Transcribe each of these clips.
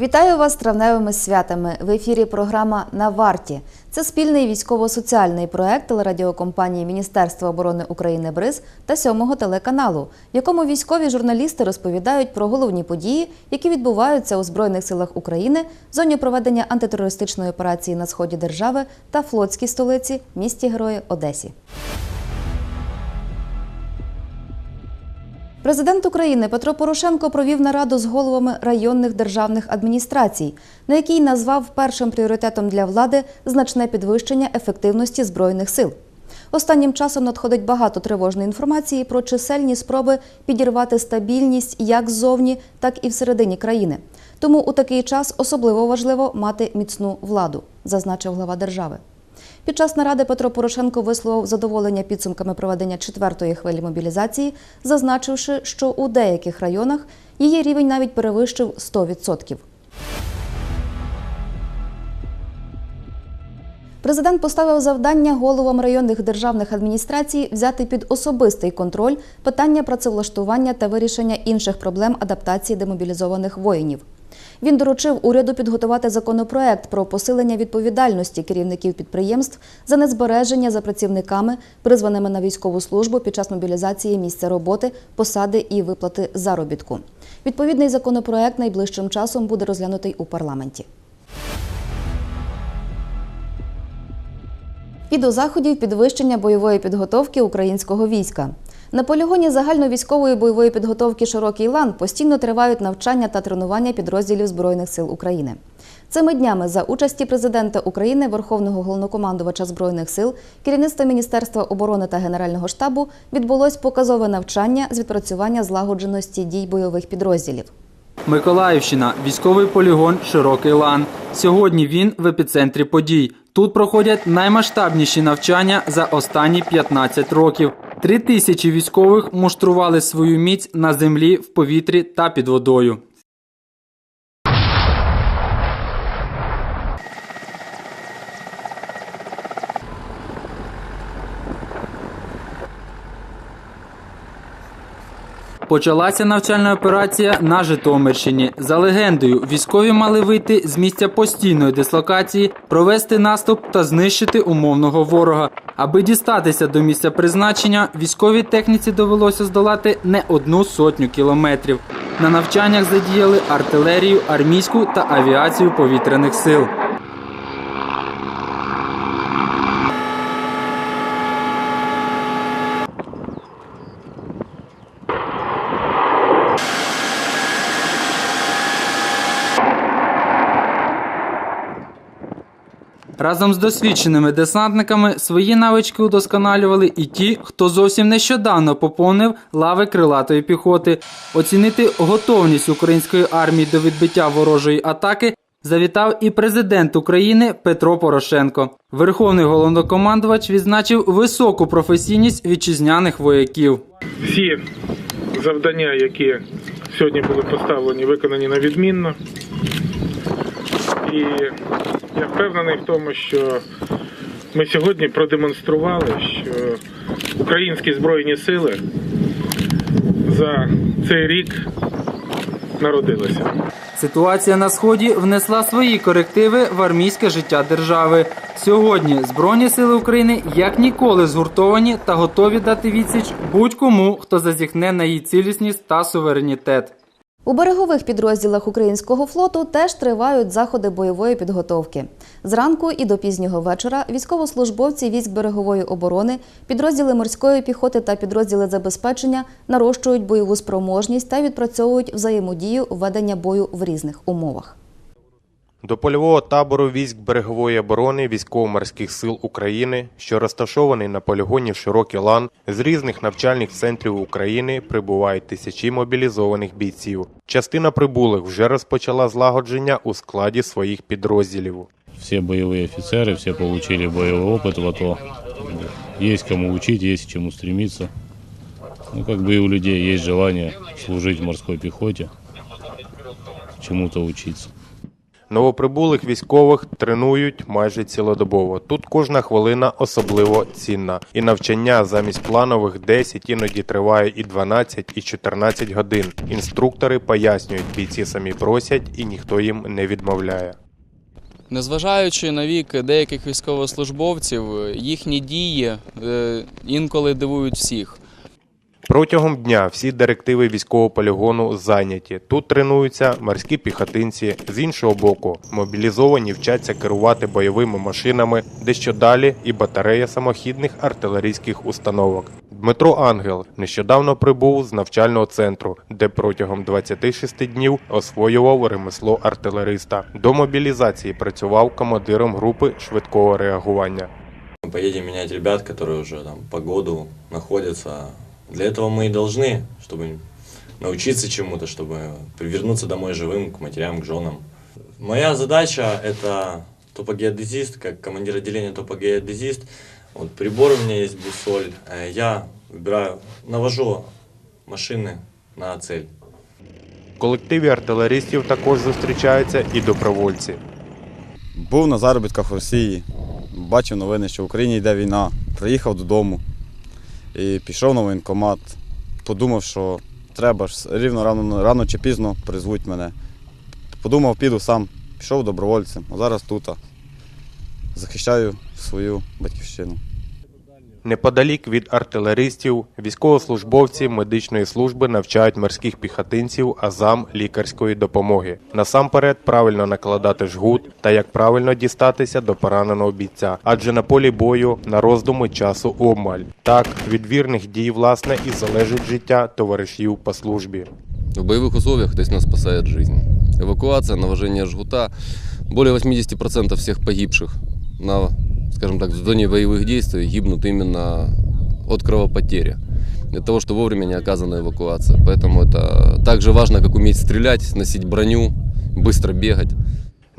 Вітаю вас з травневими святами. В ефірі програма На варті. Це спільний військово-соціальний проект телерадіокомпанії Міністерства оборони України БРИЗ та сьомого телеканалу, в якому військові журналісти розповідають про головні події, які відбуваються у Збройних силах України, зоні проведення антитерористичної операції на сході держави та флотській столиці місті Герої Одесі. Президент України Петро Порошенко провів нараду з головами районних державних адміністрацій, на якій назвав першим пріоритетом для влади значне підвищення ефективності збройних сил. Останнім часом надходить багато тривожної інформації про чисельні спроби підірвати стабільність як ззовні, так і всередині країни. Тому у такий час особливо важливо мати міцну владу, зазначив глава держави. Під час наради Петро Порошенко висловив задоволення підсумками проведення четвертої хвилі мобілізації, зазначивши, що у деяких районах її рівень навіть перевищив 100%. Президент поставив завдання головам районних державних адміністрацій взяти під особистий контроль питання працевлаштування та вирішення інших проблем адаптації демобілізованих воїнів. Він доручив уряду підготувати законопроект про посилення відповідальності керівників підприємств за незбереження за працівниками, призваними на військову службу під час мобілізації місця роботи, посади і виплати заробітку. Відповідний законопроект найближчим часом буде розглянутий у парламенті. І до заходів підвищення бойової підготовки українського війська. На полігоні загальновійськової бойової підготовки Широкий лан постійно тривають навчання та тренування підрозділів Збройних сил України. Цими днями за участі президента України, Верховного головнокомандувача Збройних сил, керівництва Міністерства оборони та Генерального штабу відбулось показове навчання з відпрацювання злагодженості дій бойових підрозділів. Миколаївщина, військовий полігон Широкий лан. Сьогодні він в епіцентрі подій. Тут проходять наймасштабніші навчання за останні 15 років. Три тисячі військових муштрували свою міць на землі, в повітрі та під водою. Почалася навчальна операція на Житомирщині. За легендою, військові мали вийти з місця постійної дислокації, провести наступ та знищити умовного ворога. Аби дістатися до місця призначення, військовій техніці довелося здолати не одну сотню кілометрів. На навчаннях задіяли артилерію, армійську та авіацію повітряних сил. Разом з досвідченими десантниками свої навички удосконалювали і ті, хто зовсім нещодавно поповнив лави крилатої піхоти. Оцінити готовність української армії до відбиття ворожої атаки завітав і президент України Петро Порошенко. Верховний головнокомандувач відзначив високу професійність вітчизняних вояків. Всі завдання, які сьогодні були поставлені, виконані на відмінно. І я впевнений в тому, що ми сьогодні продемонстрували, що українські збройні сили за цей рік народилися. Ситуація на сході внесла свої корективи в армійське життя держави. Сьогодні Збройні сили України як ніколи згуртовані та готові дати відсіч будь-кому, хто зазіхне на її цілісність та суверенітет. У берегових підрозділах українського флоту теж тривають заходи бойової підготовки. Зранку і до пізнього вечора військовослужбовці військ берегової оборони, підрозділи морської піхоти та підрозділи забезпечення нарощують бойову спроможність та відпрацьовують взаємодію ведення бою в різних умовах. До польового табору військ берегової оборони військово-морських сил України, що розташований на полігоні Широкий лан, з різних навчальних центрів України прибувають тисячі мобілізованих бійців. Частина прибулих вже розпочала злагодження у складі своїх підрозділів. Все боевые офицеры, все получили боевой опыт в АТО. Есть кому учить, есть чему стремиться. Ну, как бы и у людей есть желание служить в морской пехоте, чему-то учиться. Новоприбулих військових тренують майже цілодобово. Тут кожна хвилина особливо цінна. І навчання замість планових 10 іноді триває і 12, і 14 годин. Інструктори пояснюють, бійці самі просять, і ніхто їм не відмовляє. Незважаючи на вік деяких військовослужбовців, їхні дії е, інколи дивують всіх. Протягом дня всі директиви військового полігону зайняті. Тут тренуються морські піхотинці. З іншого боку, мобілізовані вчаться керувати бойовими машинами, дещо далі і батарея самохідних артилерійських установок. Дмитро Ангел нещодавно прибув з навчального центру, де протягом 26 днів освоював ремесло артилериста. До мобілізації працював командиром групи швидкого реагування. Мы поедем менять ребят, которые уже там по году находятся. Для этого мы и должны, чтобы научиться чему-то, чтобы вернуться домой живым к матерям, к женам. Моя задача это топогеодезист, как командир отделения топогеодезист. Вот прибор у меня есть бусоль. Э, Я выбираю, навожу машины на цель. В колективі артилеристів також зустрічаються і добровольці. Був на заробітках в Росії, бачив новини, що в Україні йде війна. Приїхав додому і пішов на воєнкомат. Подумав, що треба ж рівно рано, рано чи пізно призвуть мене. Подумав, піду сам, пішов добровольцем, а зараз тут. Захищаю свою батьківщину. Неподалік від артилеристів військовослужбовці медичної служби навчають морських піхотинців азам лікарської допомоги. Насамперед правильно накладати жгут та як правильно дістатися до пораненого бійця, адже на полі бою на роздуми часу обмаль. Так від вірних дій власне і залежить життя товаришів по службі. В боевых условиях это действительно спасает жизнь. Эвакуация, навожение жгута. Более 80% всех погибших на, скажем так, в зоне боевых действий гибнут именно от кровопотери. От того, что вовремя не оказана эвакуация. Поэтому это так же важно, как уметь стрелять, носить броню, быстро бегать.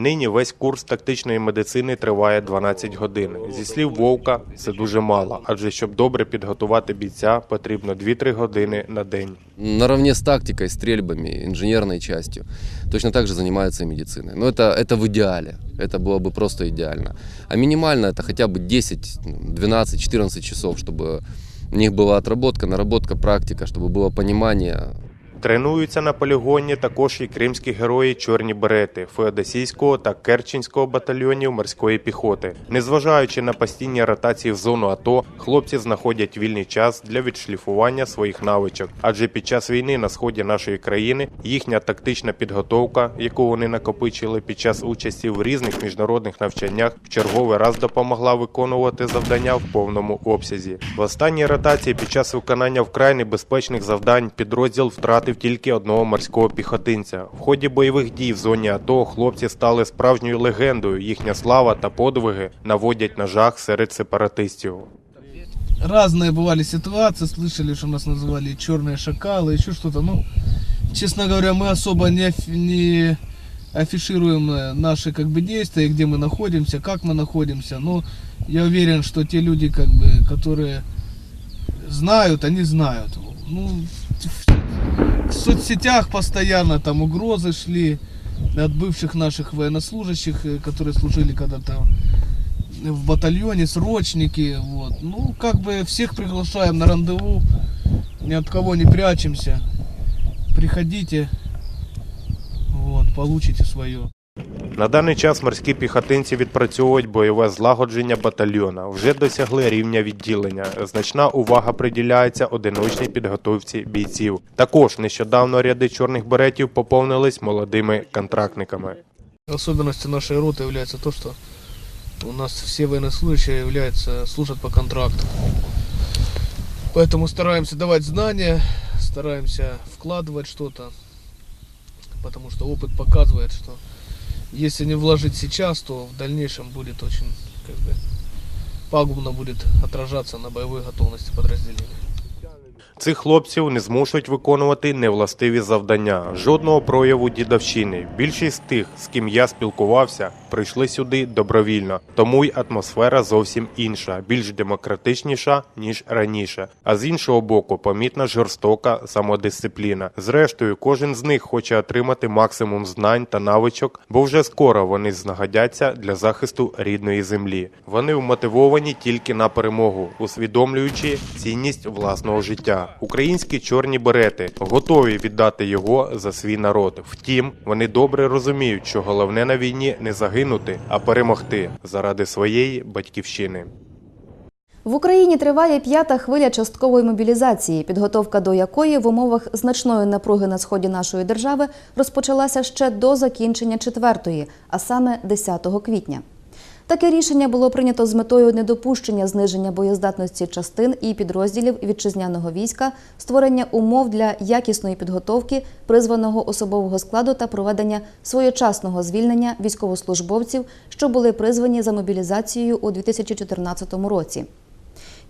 Нині весь курс тактичної медицини триває 12 годин. Зі слів Вовка, це дуже мало, адже щоб добре підготувати бійця, потрібно 2-3 години на день. Наравне с тактикой, стрельбами, инженерной частью. Точно так же занимается и медициной. Но это, это в идеале. Это было бы просто идеально. А минимально это хотя бы 10, 12, 14 часов, чтобы у них была отработка, наработка, практика, чтобы было понимание, Тренуються на полігоні також і кримські герої Чорні Берети Феодосійського та Керченського батальйонів морської піхоти. Незважаючи на постійні ротації в зону АТО, хлопці знаходять вільний час для відшліфування своїх навичок. Адже під час війни на сході нашої країни їхня тактична підготовка, яку вони накопичили під час участі в різних міжнародних навчаннях, в черговий раз допомогла виконувати завдання в повному обсязі. В останній ротації під час виконання вкрай небезпечних завдань підрозділ втратив тільки одного морського піхотинця. В ході бойових дій в зоні АТО хлопці стали справжньою легендою. Їхня слава та подвиги наводять на жах серед сепаратистів. разные бывали ситуации, слышали, что нас называли черные шакалы, еще что-то. Ну, честно говоря, мы особо не, афи- не афишируем э, наши как бы действия, где мы находимся, как мы находимся. Но я уверен, что те люди, как бы, которые знают, они знают. Ну, в, соцсетях постоянно там угрозы шли от бывших наших военнослужащих, э, которые служили когда-то в батальоне, срочники, вот. Ну, как бы всех приглашаем на рандеву, ни от кого не прячемся. Приходите, вот, получите свое. На даний час морські піхотинці відпрацьовують бойове злагодження батальйона. Вже досягли рівня відділення. Значна увага приділяється одиночній підготовці бійців. Також нещодавно ряди чорних беретів поповнились молодими контрактниками. Особенностью нашей роты является то, что у нас все военнослужащие являются, служат по контракту. Поэтому стараемся давать знания, стараемся вкладывать что-то, потому что опыт показывает, что если не вложить сейчас, то в дальнейшем будет очень как бы, пагубно будет отражаться на боевой готовности подразделения. Цих хлопців не змушують виконувати невластиві завдання, жодного прояву дідовщини. Більшість тих, з ким я спілкувався, прийшли сюди добровільно, тому й атмосфера зовсім інша, більш демократичніша ніж раніше. А з іншого боку, помітна жорстока самодисципліна. Зрештою, кожен з них хоче отримати максимум знань та навичок, бо вже скоро вони знагодяться для захисту рідної землі. Вони вмотивовані тільки на перемогу, усвідомлюючи цінність власного життя. Українські чорні берети готові віддати його за свій народ. Втім, вони добре розуміють, що головне на війні не загинути, а перемогти заради своєї батьківщини. В Україні триває п'ята хвиля часткової мобілізації, підготовка до якої в умовах значної напруги на сході нашої держави розпочалася ще до закінчення четвертої, а саме 10 квітня. Таке рішення було прийнято з метою недопущення зниження боєздатності частин і підрозділів вітчизняного війська, створення умов для якісної підготовки призваного особового складу та проведення своєчасного звільнення військовослужбовців, що були призвані за мобілізацією у 2014 році.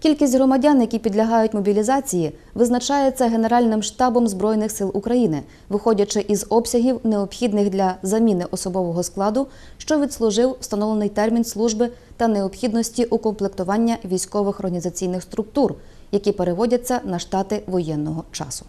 Кількість громадян, які підлягають мобілізації, визначається Генеральним штабом Збройних сил України, виходячи із обсягів, необхідних для заміни особового складу, що відслужив встановлений термін служби та необхідності укомплектування військових організаційних структур, які переводяться на штати воєнного часу.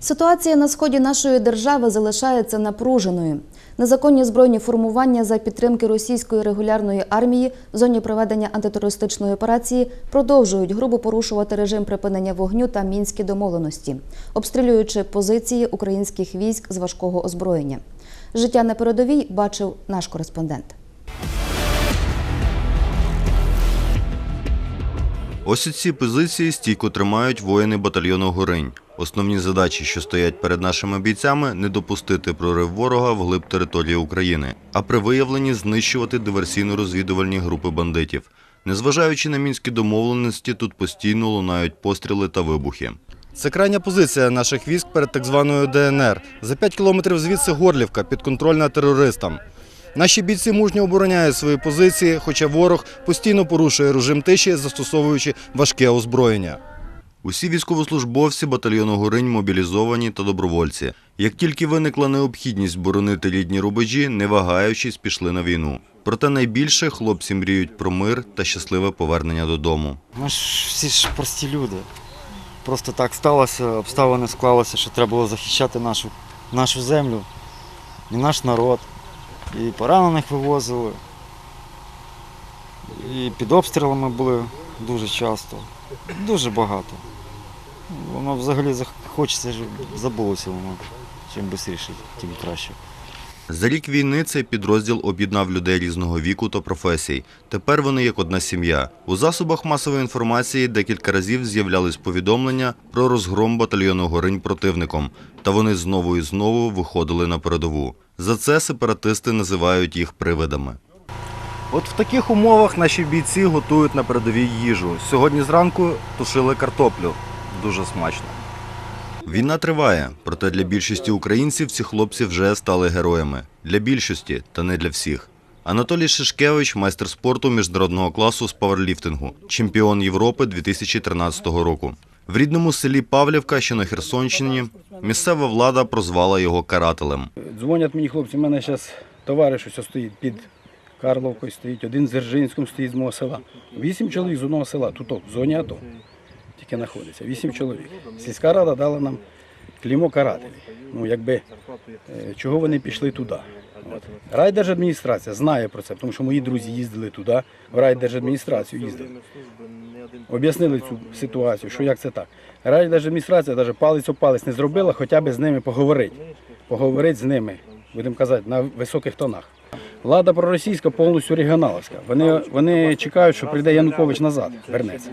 Ситуація на сході нашої держави залишається напруженою. Незаконні збройні формування за підтримки російської регулярної армії в зоні проведення антитерористичної операції продовжують грубо порушувати режим припинення вогню та мінські домовленості, обстрілюючи позиції українських військ з важкого озброєння. Життя на передовій бачив наш кореспондент. Ось ці позиції стійко тримають воїни батальйону Горинь. Основні задачі, що стоять перед нашими бійцями, не допустити прорив ворога вглиб території України, а при виявленні знищувати диверсійно-розвідувальні групи бандитів. Незважаючи на мінські домовленості, тут постійно лунають постріли та вибухи. Це крайня позиція наших військ перед так званою ДНР. За 5 кілометрів звідси Горлівка, підконтрольна терористам. Наші бійці мужньо обороняють свої позиції, хоча ворог постійно порушує режим тиші, застосовуючи важке озброєння. Усі військовослужбовці батальйону Горинь мобілізовані та добровольці. Як тільки виникла необхідність боронити рідні рубежі, не вагаючись, пішли на війну. Проте найбільше хлопці мріють про мир та щасливе повернення додому. Ми ж всі ж прості люди. Просто так сталося, обставини склалися, що треба було захищати нашу, нашу землю і наш народ. І поранених вивозили. І під обстрілами були дуже часто. Дуже багато. Воно взагалі хочеться, щоб забулося воно. Чим швидше, тим краще. За рік війни цей підрозділ об'єднав людей різного віку та професій. Тепер вони як одна сім'я. У засобах масової інформації декілька разів з'являлись повідомлення про розгром батальйону Горинь противником, та вони знову і знову виходили на передову. За це сепаратисти називають їх привидами. От в таких умовах наші бійці готують на передовій їжу. Сьогодні зранку тушили картоплю. Дуже смачно. Війна триває, проте для більшості українців ці хлопці вже стали героями. Для більшості, та не для всіх. Анатолій Шишкевич, майстер спорту міжнародного класу з паверліфтингу, чемпіон Європи 2013 року. В рідному селі Павлівка, що на Херсонщині, місцева влада прозвала його карателем. Дзвонять мені хлопці, у мене зараз товариш ось стоїть під Карловкою, стоїть, один з Дзержинськом стоїть з мого села. Вісім чоловік з одного села, тут в тільки знаходиться. Вісім чоловік. Сільська рада дала нам клеймо карателі. Ну, якби, е, чого вони пішли туди. От. Райдержадміністрація знає про це, тому що мої друзі їздили туди, в райдержадміністрацію їздили. Об'яснили цю ситуацію, що як це так. Райдержадміністрація навіть палець о палець не зробила, хоча б з ними поговорити. Поговорити з ними, будемо казати, на високих тонах. Влада проросійська повністю регіоналівська. Вони, вони чекають, що прийде Янукович назад, вернеться.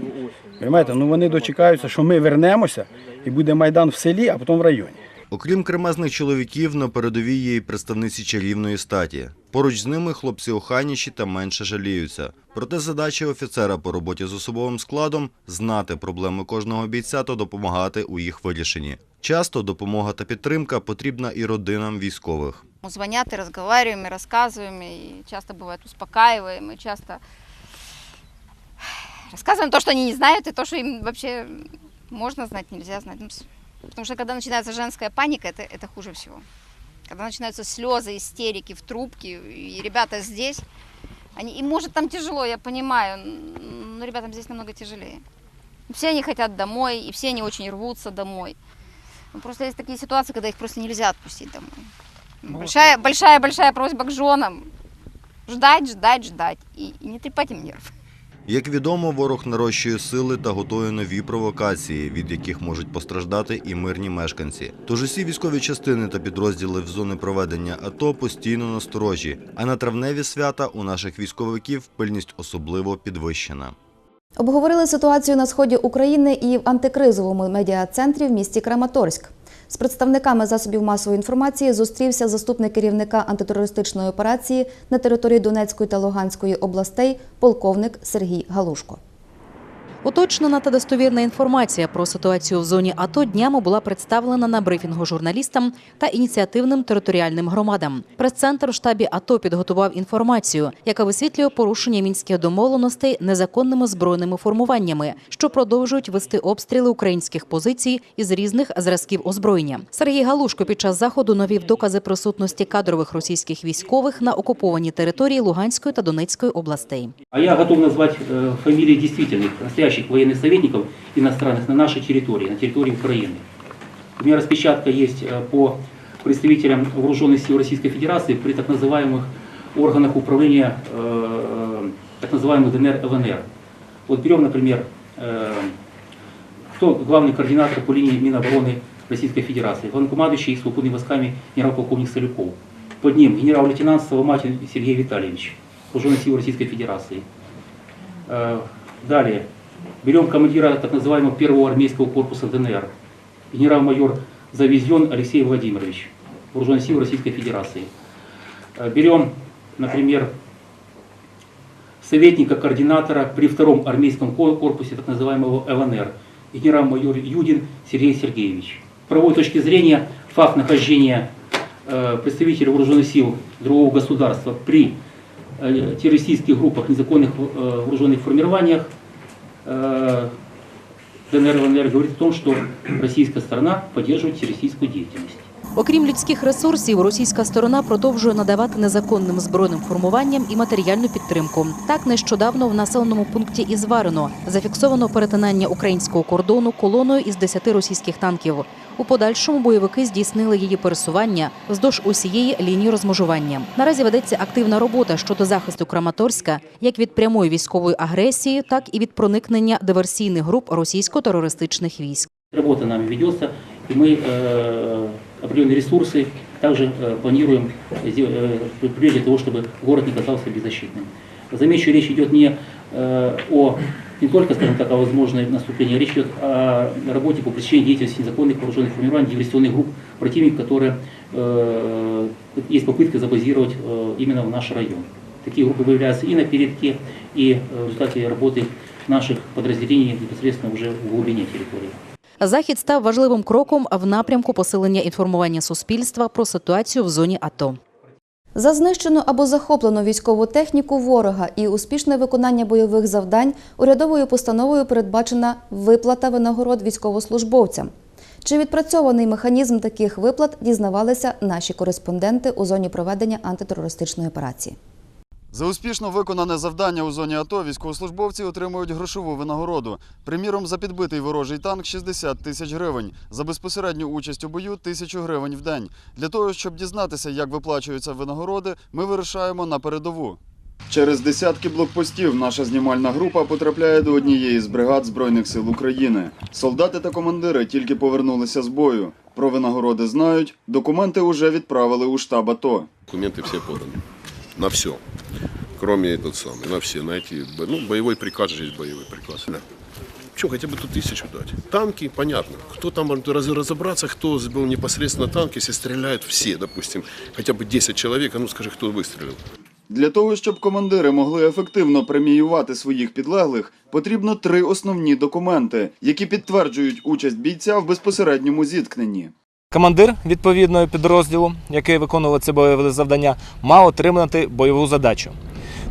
Понимаєте? Ну вони дочекаються, що ми вернемося і буде Майдан в селі, а потім в районі. Окрім кремезних чоловіків, на передовій є і представниці чарівної статі. Поруч з ними хлопці охайніші та менше жаліються. Проте задача офіцера по роботі з особовим складом знати проблеми кожного бійця та допомагати у їх вирішенні. Часто допомога та підтримка потрібна і родинам військових. Звонят и разговариваем, и рассказываем, и часто бывает успокаиваем, и часто рассказываем то, что они не знают, и то, что им вообще можно знать, нельзя знать. Ну, Потому что когда начинается женская паника, это, это хуже всего. Когда начинаются слезы, истерики в трубке, и ребята здесь, они, им может там тяжело, я понимаю, но ребятам здесь намного тяжелее. Все они хотят домой, и все они очень рвутся домой. Ну, просто есть такие ситуации, когда их просто нельзя отпустить домой. Большая, большая, большая просьба к женам. Ждать, ждать, ждать. И, и не трепать им нерв. Як відомо, ворог нарощує сили та готує нові провокації, від яких можуть постраждати і мирні мешканці. Тож усі військові частини та підрозділи в зони проведення АТО постійно насторожі, а на травневі свята у наших військовиків пильність особливо підвищена. Обговорили ситуацію на сході України і в антикризовому медіа-центрі в місті Краматорськ. З представниками засобів масової інформації зустрівся заступник керівника антитерористичної операції на території Донецької та Луганської областей, полковник Сергій Галушко. Уточнена та достовірна інформація про ситуацію в зоні АТО днями була представлена на брифінгу журналістам та ініціативним територіальним громадам. Прес-центр в штабі АТО підготував інформацію, яка висвітлює порушення мінських домовленостей незаконними збройними формуваннями, що продовжують вести обстріли українських позицій із різних зразків озброєння. Сергій Галушко під час заходу навів докази присутності кадрових російських військових на окупованій території Луганської та Донецької областей. А я готов назвать э, фамилии действительных, настоящих военных советников иностранных на нашей территории, на территории Украины. У меня распечатка есть э, по представителям вооруженных сил Российской Федерации при так называемых органах управления, э, так называемых ДНР, ЛНР. Вот берем, например, э, кто главный координатор по линии Минобороны Российской Федерации, главнокомандующий сухопутными войсками генерал-полковник Солюков. Под ним генерал-лейтенант Соломатин Сергей Витальевич, вооруженных сил Российской Федерации. Э, Далее. Берем командира так называемого первого армейского корпуса ДНР, генерал-майор Завезен Алексей Владимирович, вооруженных сил Российской Федерации. Э, Берем, например, советника-координатора при втором армейском ко- корпусе так называемого ЛНР, генерал-майор Юдин Сергей Сергеевич. С правовой точки зрения факт нахождения э, представителей вооруженных сил другого государства при э, террористических группах, незаконных вооруженных формированиях э, ДНР и ЛНР говорит о том, что российская сторона поддерживает террористическую деятельность. Окрім людських ресурсів, російська сторона продовжує надавати незаконним збройним формуванням і матеріальну підтримку. Так нещодавно в населеному пункті Ізварино зафіксовано перетинання українського кордону колоною із 10 російських танків. У подальшому бойовики здійснили її пересування вздовж усієї лінії розмежування. Наразі ведеться активна робота щодо захисту Краматорська як від прямої військової агресії, так і від проникнення диверсійних груп російсько-терористичних військ. Работа нами ведется, и мы э, определенные ресурсы также э, планируем сдел- э, предпринять для того, чтобы город не казался беззащитным. Замечу, речь идет не э, о не только, скажем так, о возможной наступлении, речь идет о работе по пресечению деятельности незаконных вооруженных формирований, диверсионных групп противника, которые э, есть попытка забазировать э, именно в наш район. Такие группы выявляются и на передке, и э, в результате работы наших подразделений непосредственно уже в глубине территории. Захід став важливим кроком в напрямку посилення інформування суспільства про ситуацію в зоні АТО. За знищену або захоплену військову техніку ворога і успішне виконання бойових завдань урядовою постановою передбачена виплата винагород військовослужбовцям. Чи відпрацьований механізм таких виплат дізнавалися наші кореспонденти у зоні проведення антитерористичної операції. За успішно виконане завдання у зоні АТО військовослужбовці отримують грошову винагороду. Приміром, за підбитий ворожий танк 60 тисяч гривень, за безпосередню участь у бою тисячу гривень в день. Для того, щоб дізнатися, як виплачуються винагороди, ми вирушаємо на передову. Через десятки блокпостів наша знімальна група потрапляє до однієї з бригад Збройних сил України. Солдати та командири тільки повернулися з бою. Про винагороди знають, документи уже відправили у штаб АТО. Документы все поданы На все. Кроме этот самый, на все, на эти, бо- ну, боевой приказ же есть боевой приказ. Да. Че, хотя бы тут тысячу дать. Танки, понятно. Кто там может раз- разобраться, кто был непосредственно на танке, если стреляют все, допустим, хотя бы 10 человек, а ну скажи, кто выстрелил. Для того, щоб командири могли ефективно преміювати своїх підлеглих, потрібно три основні документи, які підтверджують участь бійця в безпосередньому зіткненні. Командир відповідного підрозділу, який виконував це бойове завдання, мав отримати бойову задачу.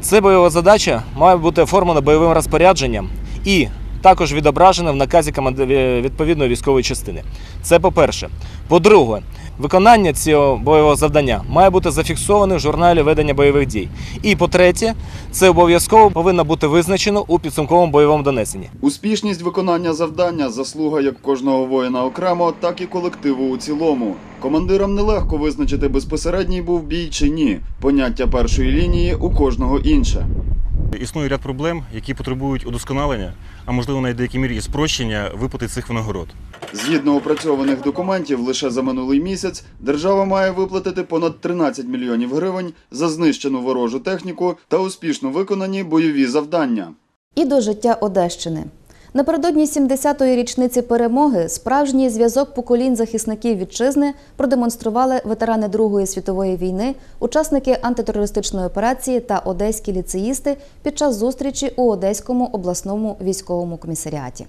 Ця бойова задача має бути оформлена бойовим розпорядженням і також відображено в наказі відповідної військової частини. Це по-перше. По-друге, виконання цього бойового завдання має бути зафіксоване в журналі ведення бойових дій. І по-третє, це обов'язково повинно бути визначено у підсумковому бойовому донесенні. Успішність виконання завдання заслуга як кожного воїна окремо, так і колективу у цілому. Командирам нелегко визначити безпосередній був бій чи ні. Поняття першої лінії у кожного інше. Існує ряд проблем, які потребують удосконалення, а можливо навіть деякі деякій мірі і спрощення виплати цих винагород. Згідно опрацьованих документів, лише за минулий місяць держава має виплатити понад 13 мільйонів гривень за знищену ворожу техніку та успішно виконані бойові завдання. І до життя Одещини. Напередодні 70-ї річниці перемоги справжній зв'язок поколінь захисників вітчизни продемонстрували ветерани Другої світової війни, учасники антитерористичної операції та одеські ліцеїсти під час зустрічі у Одеському обласному військовому комісаріаті.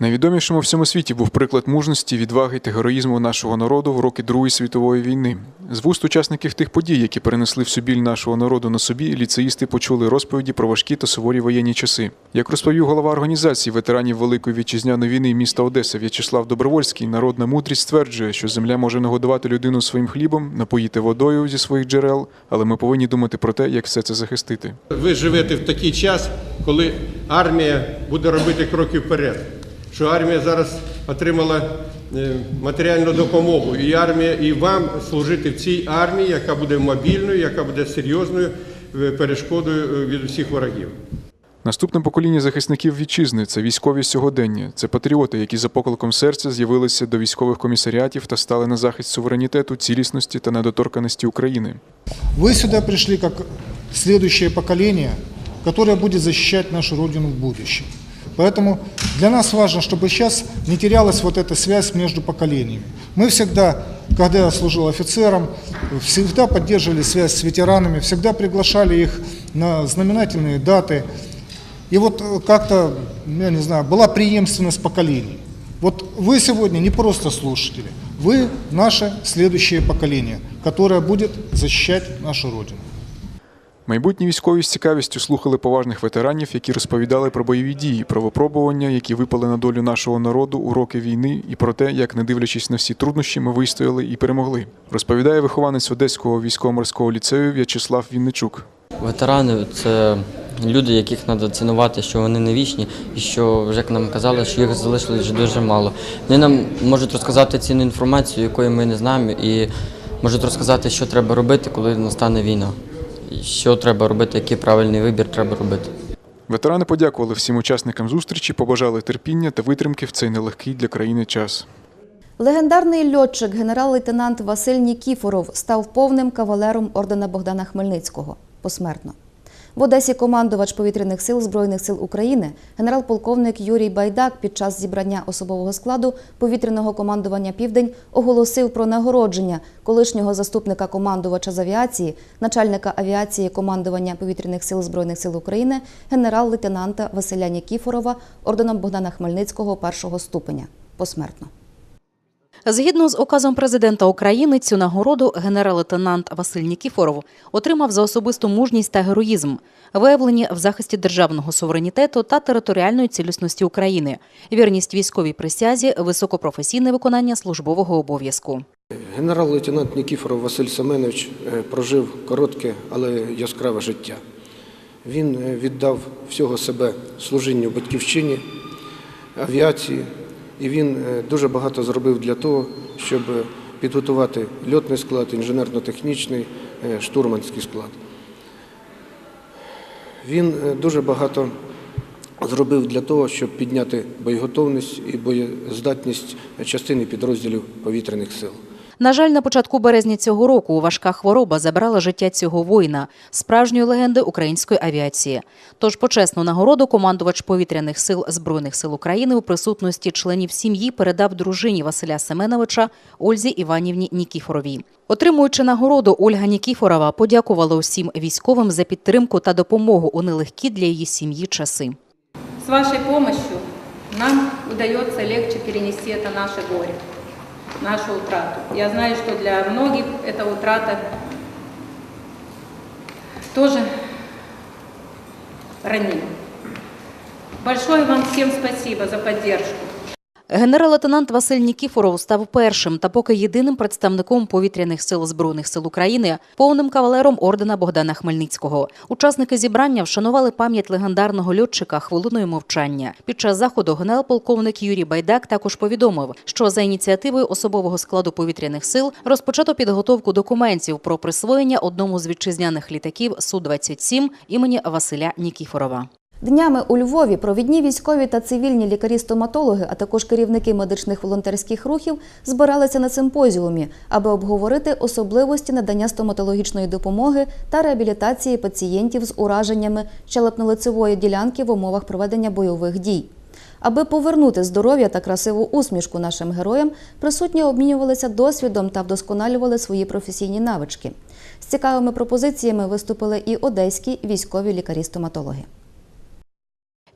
Найвідомішим у всьому світі був приклад мужності, відваги та героїзму нашого народу в роки Другої світової війни. З вуст учасників тих подій, які перенесли всю біль нашого народу на собі, ліцеїсти почули розповіді про важкі та суворі воєнні часи. Як розповів голова організації ветеранів Великої вітчизняної війни міста Одеса В'ячеслав Добровольський, народна мудрість стверджує, що земля може нагодувати людину своїм хлібом, напоїти водою зі своїх джерел, але ми повинні думати про те, як все це захистити. Ви живете в такий час, коли армія буде робити кроки вперед. Що армія зараз отримала е, матеріальну допомогу, і армія, і вам служити в цій армії, яка буде мобільною, яка буде серйозною е, перешкодою е, від усіх ворогів. Наступне покоління захисників вітчизни це військові сьогодення, це патріоти, які за покликом серця з'явилися до військових комісаріатів та стали на захист суверенітету, цілісності та недоторканості України. Вы сюда пришли как следующее поколение, которое будет защищать нашу Родину в будущем. Поэтому для нас важно, чтобы сейчас не терялась вот эта связь между поколениями. Мы всегда, когда я служил офицером, всегда поддерживали связь с ветеранами, всегда приглашали их на знаменательные даты. И вот э, как-то, я не знаю, была преемственность поколений. Вот вы сегодня не просто слушатели, вы наше следующее поколение, которое будет защищать нашу Родину. Майбутні військові з цікавістю слухали поважних ветеранів, які розповідали про бойові дії, про випробування, які випали на долю нашого народу у роки війни, і про те, як, не дивлячись на всі труднощі, ми вистояли і перемогли. Розповідає вихованець Одеського військово-морського ліцею В'ячеслав Вінничук. Ветерани це люди, яких треба цінувати, що вони не вічні, і що вже як нам казали, що їх залишилось вже дуже мало. Вони нам можуть розказати цінну інформацію, якої ми не знаємо, і можуть розказати, що треба робити, коли настане війна. Що треба робити, який правильний вибір треба робити. Ветерани подякували всім учасникам зустрічі, побажали терпіння та витримки в цей нелегкий для країни час. Легендарний льотчик генерал-лейтенант Василь Нікіфоров став повним кавалером ордена Богдана Хмельницького посмертно. В Одесі командувач повітряних сил Збройних сил України, генерал-полковник Юрій Байдак під час зібрання особового складу повітряного командування Південь оголосив про нагородження колишнього заступника командувача з авіації, начальника авіації командування повітряних сил Збройних сил України, генерал-лейтенанта Василя Нікіфорова орденом Богдана Хмельницького першого ступеня посмертно. Згідно з указом президента України, цю нагороду генерал-лейтенант Василь Нікіфоров отримав за особисту мужність та героїзм, виявлені в захисті державного суверенітету та територіальної цілісності України, вірність військовій присязі, високопрофесійне виконання службового обов'язку. Генерал-лейтенант Нікіфоров Василь Семенович е, прожив коротке, але яскраве життя. Він е, віддав всього себе служінню батьківщині, авіації, і він е, дуже багато зробив для того, щоб підготувати льотний склад, інженерно-технічний, е, штурманський склад. Він е, дуже багато зробив для того, щоб підняти боєготовність і боєздатність частини підрозділів повітряних сил. На жаль, на початку березня цього року важка хвороба забрала життя цього воїна, справжньої легенди української авіації. Тож почесну нагороду командувач повітряних сил Збройних сил України у присутності членів сім'ї передав дружині Василя Семеновича Ользі Іванівні Нікіфоровій. Отримуючи нагороду, Ольга Нікіфорова подякувала усім військовим за підтримку та допомогу у нелегкі для її сім'ї часи. С вашей помощью нам удается легче перенести это наше горе, нашу утрату. Я знаю, что для многих эта утрата тоже ранима. Большое вам всем спасибо за поддержку. Генерал-лейтенант Василь Нікіфоров став першим та поки єдиним представником повітряних сил збройних сил України, повним кавалером ордена Богдана Хмельницького. Учасники зібрання вшанували пам'ять легендарного льотчика хвилиною мовчання. Під час заходу генерал-полковник Юрій Байдак також повідомив, що за ініціативою особового складу повітряних сил розпочато підготовку документів про присвоєння одному з вітчизняних літаків Су-27 імені Василя Нікіфорова. Днями у Львові провідні військові та цивільні лікарі-стоматологи, а також керівники медичних волонтерських рухів збиралися на симпозіумі, аби обговорити особливості надання стоматологічної допомоги та реабілітації пацієнтів з ураженнями щелепно-лицевої ділянки в умовах проведення бойових дій. Аби повернути здоров'я та красиву усмішку нашим героям, присутні обмінювалися досвідом та вдосконалювали свої професійні навички. З цікавими пропозиціями виступили і одеські військові лікарі-стоматологи.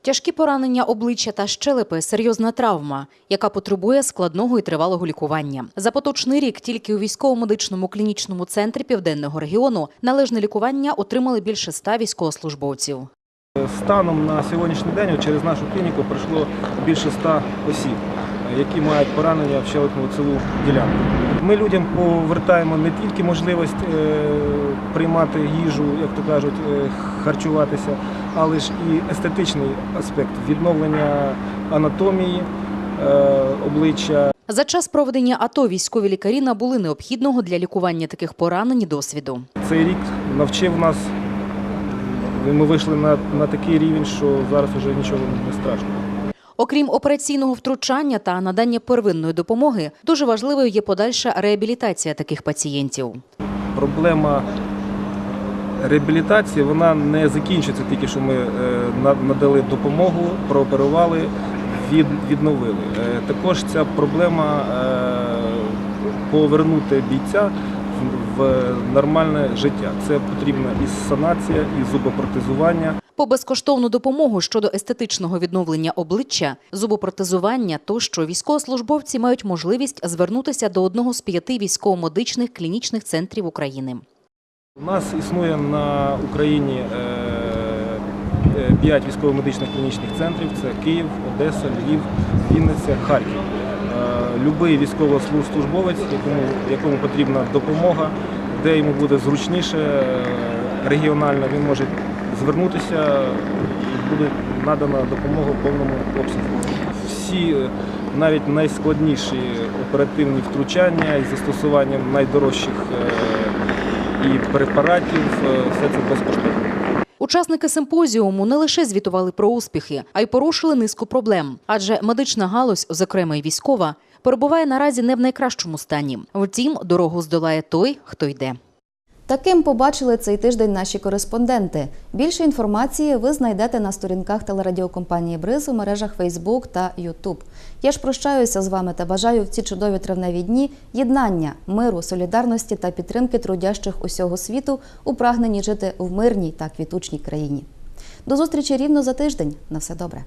Тяжкі поранення обличчя та щелепи серйозна травма, яка потребує складного і тривалого лікування. За поточний рік тільки у військово-медичному клінічному центрі південного регіону належне лікування отримали більше ста військовослужбовців. Станом на сьогоднішній день через нашу клініку пройшло більше ста осіб, які мають поранення в щелепно-лицеву ділянку. Ми людям повертаємо не тільки можливість е, приймати їжу, як то кажуть, е, харчуватися, але ж і естетичний аспект відновлення анатомії е, обличчя, За час проведення АТО військові лікарі набули необхідного для лікування таких поранень досвіду. Цей рік навчив нас, ми вийшли на, на такий рівень, що зараз вже нічого не страшно. Окрім операційного втручання та надання первинної допомоги, дуже важливою є подальша реабілітація таких пацієнтів. Проблема реабілітації вона не закінчиться тільки, що ми е, надали допомогу, прооперували, від, відновили. Е, Також ця проблема е, повернути бійця в нормальне життя. Це потрібна і санація, і зубопротезування. По безкоштовну допомогу щодо естетичного відновлення обличчя, зубопротезування тощо військовослужбовці мають можливість звернутися до одного з п'яти військово-медичних клінічних центрів України. У нас існує на Україні е, е, п'ять військово-медичних клінічних центрів: це Київ, Одеса, Львів, Вінниця, Харків. Е, Любий військовослужбовець, якому, якому потрібна допомога, де йому буде зручніше регіонально, він може звернутися і буде надана допомога в повному обсязі. Всі навіть найскладніші оперативні втручання із застосуванням найдорожчих і препаратів, е, все це безкоштовно. Учасники симпозіуму не лише звітували про успіхи, а й порушили низку проблем. Адже медична галузь, зокрема й військова, перебуває наразі не в найкращому стані. Втім, дорогу здолає той, хто йде. Таким побачили цей тиждень наші кореспонденти. Більше інформації ви знайдете на сторінках телерадіокомпанії Бриз у мережах Facebook та YouTube. Я ж прощаюся з вами та бажаю в ці чудові травневі дні єднання, миру, солідарності та підтримки трудящих усього світу у прагненні жити в мирній та квітучній країні. До зустрічі рівно за тиждень. На все добре.